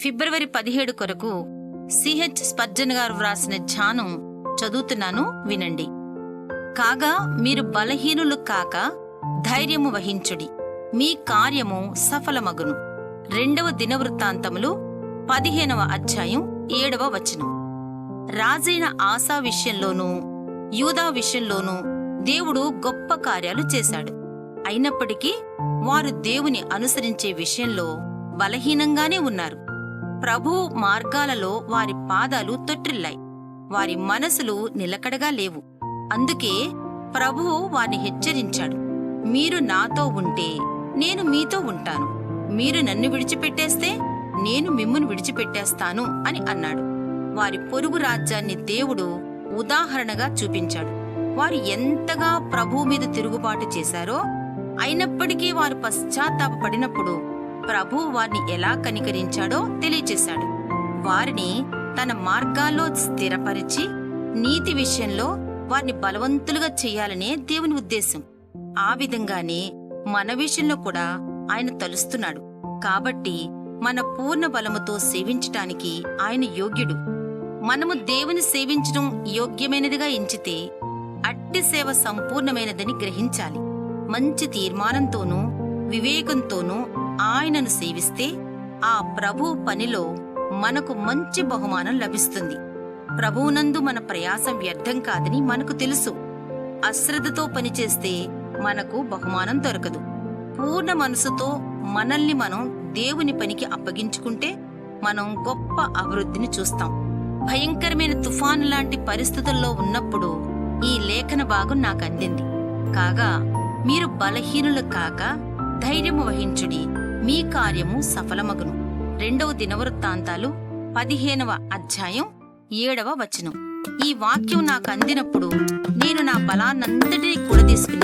ఫిబ్రవరి పదిహేడు కొరకు CH Spurgeon గారు వ్రాసిన ధ్యానం చదువుతున్నాను వినండి. కాగా మీరు బలహీనులు కాక ధైర్యము వహించుడి. మీ కార్యము సఫలమగును. రెండవ దినవృత్తాంతములు పదిహేనవ అధ్యాయం ఏడవ వచనం. రాజైన ఆశా విషయంలోనూ యూదా విషయంలోనూ దేవుడు గొప్ప కార్యాలు చేశాడు. అయినప్పటికీ వారు దేవుని అనుసరించే విషయంలో బలహీనంగానే ఉన్నారు. ప్రభు మార్గాలలో వారి పాదాలు తొట్టిల్లాయి. వారి మనసులు నిలకడగా లేవు. అందుకే ప్రభువు వారిని హెచ్చరించాడు. మీరు నాతో ఉంటే నేను మీతో ఉంటాను. మీరు నన్ను విడిచిపెట్టేస్తే నేను మిమ్మును విడిచిపెట్టేస్తాను అని అన్నాడు. వారి పొరుగు రాజ్యాన్ని దేవుడు ఉదాహరణగా చూపించాడు. వారు ఎంతగా ప్రభువు మీద తిరుగుబాటు చేశారో అయినప్పటికీ వారు పశ్చాత్తాపపడినప్పుడు ప్రభువు వారిని ఎలా కనికరించాడో తెలియచేశాడు. వారిని తన మార్గాల్లో స్థిరపరిచి నీతి విషయంలో వారిని బలవంతులుగా చేయాలనే దేవుని ఉద్దేశం. ఆ విధంగానే మన విషయంలో కూడా ఆయన తలుస్తున్నాడు. కాబట్టి మన పూర్ణ బలముతో సేవించటానికి ఆయన యోగ్యుడు. మనము దేవుని సేవించడం యోగ్యమైనదిగా ఎంచితే అట్టి సేవ సంపూర్ణమైనదని గ్రహించాలి. మంచి తీర్మానంతోనూ వివేకంతోనూ ఆయనను సేవిస్తే ఆ ప్రభు పనిలో మనకు మంచి బహుమానం లభిస్తుంది. ప్రభువునందు మన ప్రయాసం వ్యర్థం కాదని మనకు తెలుసు. అశ్రద్ధతో పనిచేస్తే మనకు బహుమానం దొరకదు. పూర్ణ మనసుతో మనల్ని మనం దేవుని పనికి అప్పగించుకుంటే మనం గొప్ప అభివృద్ధిని చూస్తాం. భయంకరమైన తుఫాను లాంటి పరిస్థితుల్లో ఉన్నప్పుడు ఈ లేఖన భాగం నాకు అందింది. కాగా మీరు బలహీనులు కాక ధైర్యము వహించుడి. మీ కార్యము సఫలమగును. రెండవ దినవృత్తాంతాలు పదిహేనవ అధ్యాయం ఏడవ వచనం. ఈ వాక్యం నాకు అందినప్పుడు నేను నా బలాన్నంతటినీ కూడదీసుకుని